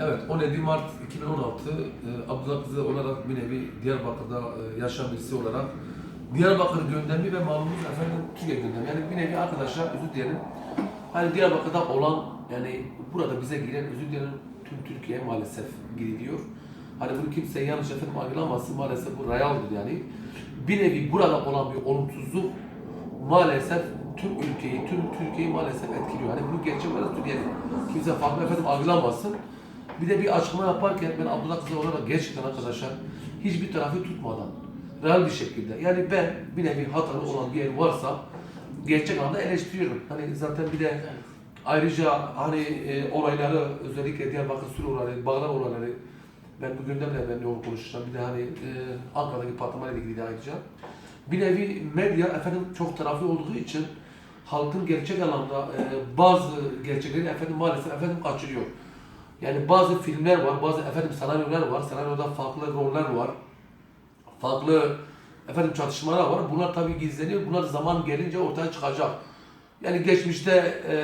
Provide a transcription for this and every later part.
Evet, 17 Mart 2016 e, Abdullah Kızı olarak bir nevi Diyarbakır'da e, yaşayan birisi olarak Diyarbakır gündemi ve malumunuz efendim Türkiye gündemi. Yani bir nevi arkadaşlar özür dilerim. Hani Diyarbakır'da olan yani burada bize giren özür dilerim tüm Türkiye maalesef giriliyor. Hani bunu kimse yanlış efendim algılamasın maalesef bu realdir yani. Bir nevi burada olan bir olumsuzluk maalesef tüm ülkeyi, tüm Türkiye'yi maalesef etkiliyor. Hani bunu gerçek olarak söyleyelim. Kimse farklı efendim algılamasın. Bir de bir açıklama yaparken ben Abdullah Kızı olarak gerçekten arkadaşlar hiçbir tarafı tutmadan real bir şekilde yani ben bir nevi hatalı olan bir yer varsa gerçek anlamda eleştiriyorum. Hani zaten bir de ayrıca hani e, olayları özellikle Diyarbakır Sur olayları, Bağlar olayları ben bu gündemle ben yoğun konuşacağım. Bir de hani e, Ankara'daki patlamayla ilgili de ayrıca. Bir nevi medya efendim çok taraflı olduğu için halkın gerçek anlamda e, bazı gerçekleri efendim maalesef efendim kaçırıyor. Yani bazı filmler var, bazı efendim senaryolar var. Senaryoda farklı roller var. Farklı efendim çatışmalar var. Bunlar tabii gizleniyor. Bunlar zaman gelince ortaya çıkacak. Yani geçmişte e,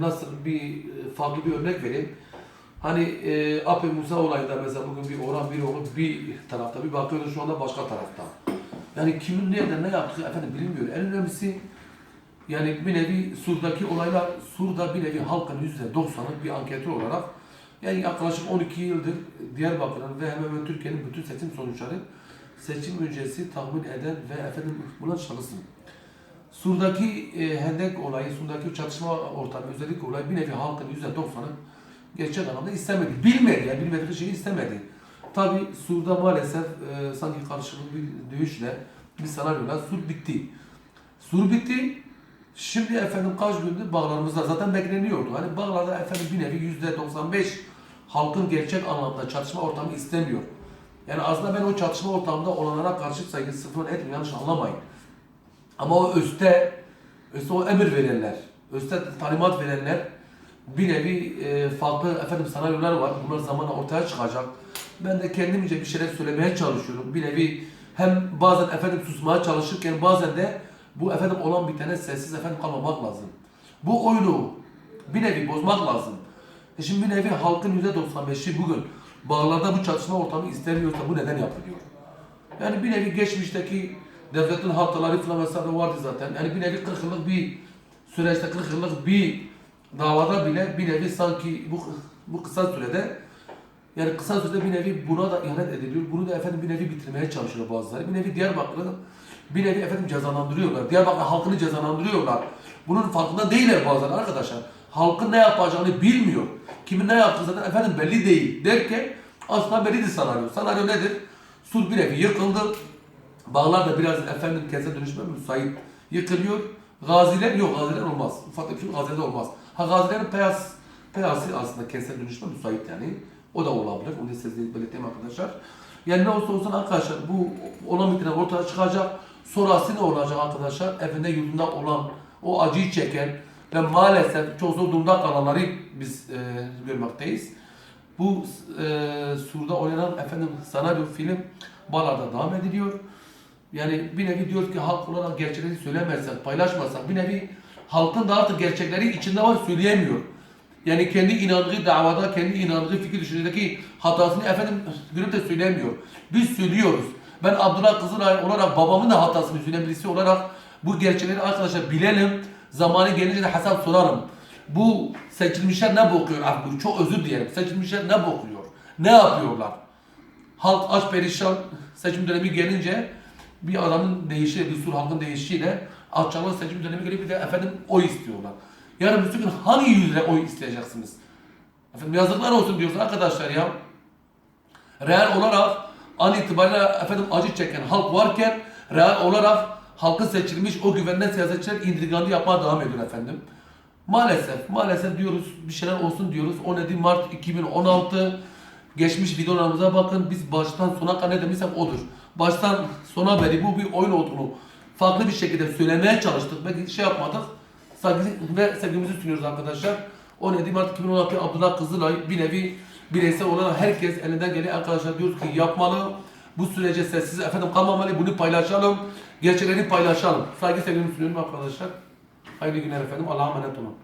nasıl bir e, farklı bir örnek vereyim. Hani e, Ape Musa olayında mesela bugün bir Orhan Biroğlu bir tarafta bir bakıyoruz şu anda başka tarafta. Yani kimin nerede ne yaptığı efendim bilinmiyor. En önemlisi yani bir nevi Sur'daki olaylar, Sur'da bir nevi halkın yüzde doksanı bir anketör olarak yani yaklaşık 12 yıldır Diyarbakır'ın ve hemen hemen Türkiye'nin bütün seçim sonuçları seçim öncesi tahmin eden ve efendim bulan şahısım. Sur'daki e, hendek olayı, Sur'daki çatışma ortamı, özellikle olay bir nevi halkın yüzde doksanı gerçek anlamda istemedi. Bilmedi yani bilmediği şeyi istemedi. Tabi Sur'da maalesef e, sanki karşılıklı bir dövüşle bir senaryoyla Sur bitti. Sur bitti. Şimdi efendim kaç gündür bağlarımızda zaten bekleniyordu. Hani bağlarda efendim bir nevi yüzde 95 halkın gerçek anlamda çatışma ortamı istemiyor. Yani aslında ben o çatışma ortamında olanlara karşı saygı sıfır etmiyorum yanlış anlamayın. Ama o üstte, üstte o emir verenler, üstte talimat verenler bir nevi e, farklı efendim senaryolar var. Bunlar zamanla ortaya çıkacak. Ben de kendimce bir şeyler söylemeye çalışıyorum. Bir nevi hem bazen efendim susmaya çalışırken bazen de bu efendim olan bir tane sessiz efendim kalmamak lazım. Bu oyunu bir nevi bozmak lazım. E şimdi bir nevi halkın %95'i bugün bağlarda bu çatışma ortamı istemiyorsa bu neden yapılıyor? Yani bir nevi geçmişteki devletin hataları falan vesaire vardı zaten. Yani bir nevi 40 yıllık bir süreçte 40 yıllık bir davada bile bir nevi sanki bu bu kısa sürede yani kısa sürede bir nevi buna da ihanet ediliyor. Bunu da efendim bir nevi bitirmeye çalışıyor bazıları. Bir nevi Diyarbakır'ı bir nevi efendim cezalandırıyorlar. Diyarbakır halkını cezalandırıyorlar. Bunun farkında değiller bazen arkadaşlar. Halkın ne yapacağını bilmiyor. Kimin ne yaptığı zaten efendim belli değil derken aslında bellidir senaryo. Senaryo nedir? Sur bir nevi yıkıldı. Bağlar da biraz efendim kentsel dönüşme müsait yıkılıyor. Gaziler yok gaziler olmaz. Ufak tefek gaziler olmaz. Ha gazilerin peyaz peyası aslında kentsel dönüşme müsait yani. O da olabilir. Onu da size belirteyim arkadaşlar. Yani ne olursa olsun arkadaşlar bu olan bitene ortaya çıkacak. Sonrası ne olacak arkadaşlar? Evinde yurdunda olan o acıyı çeken ve maalesef çok zor durumda kalanları biz e, görmekteyiz. Bu e, Sur'da oynanan efendim senaryo film Balar'da devam ediliyor. Yani bir nevi diyor ki halk olarak gerçekleri söylemezsek, paylaşmasak bir nevi halkın da artık gerçekleri içinde var söyleyemiyor. Yani kendi inandığı davada, kendi inandığı fikir düşüncedeki hatasını efendim görüp de söylemiyor. Biz söylüyoruz. Ben Abdullah Kızılay olarak babamın da hatasını söyleyen olarak bu gerçekleri arkadaşlar bilelim. Zamanı gelince de hesap sorarım. Bu seçilmişler ne bokuyor abi? Çok özür dilerim. Seçilmişler ne bokuyor? Ne yapıyorlar? Halk aç perişan seçim dönemi gelince bir adamın değişiyle, bir sürü halkın değişiyle alçalan seçim dönemi gelip bir de efendim oy istiyorlar. Yarın bir gün hangi yüzle oy isteyeceksiniz? Efendim yazıklar olsun diyoruz arkadaşlar ya. Real olarak an itibariyle efendim acı çeken halk varken real olarak halkın seçilmiş o güvenilen siyasetçiler intriganlı yapmaya devam ediyor efendim. Maalesef, maalesef diyoruz bir şeyler olsun diyoruz. 17 Mart 2016 geçmiş videolarımıza bakın. Biz baştan sona kadar ne demişsek odur. Baştan sona beri bu bir oyun olduğunu farklı bir şekilde söylemeye çalıştık. Belki şey yapmadık. Saygı sevgimizi sunuyoruz arkadaşlar. 17 Mart 2016 Abdullah Kızılay bir nevi bireysel olarak herkes elinden gelen arkadaşlar diyoruz ki yapmalı. Bu sürece sessiz efendim kalmamalı. Bunu paylaşalım. Gerçekleri paylaşalım. Saygı sevgimi sunuyorum arkadaşlar. Hayırlı günler efendim. Allah'a emanet olun.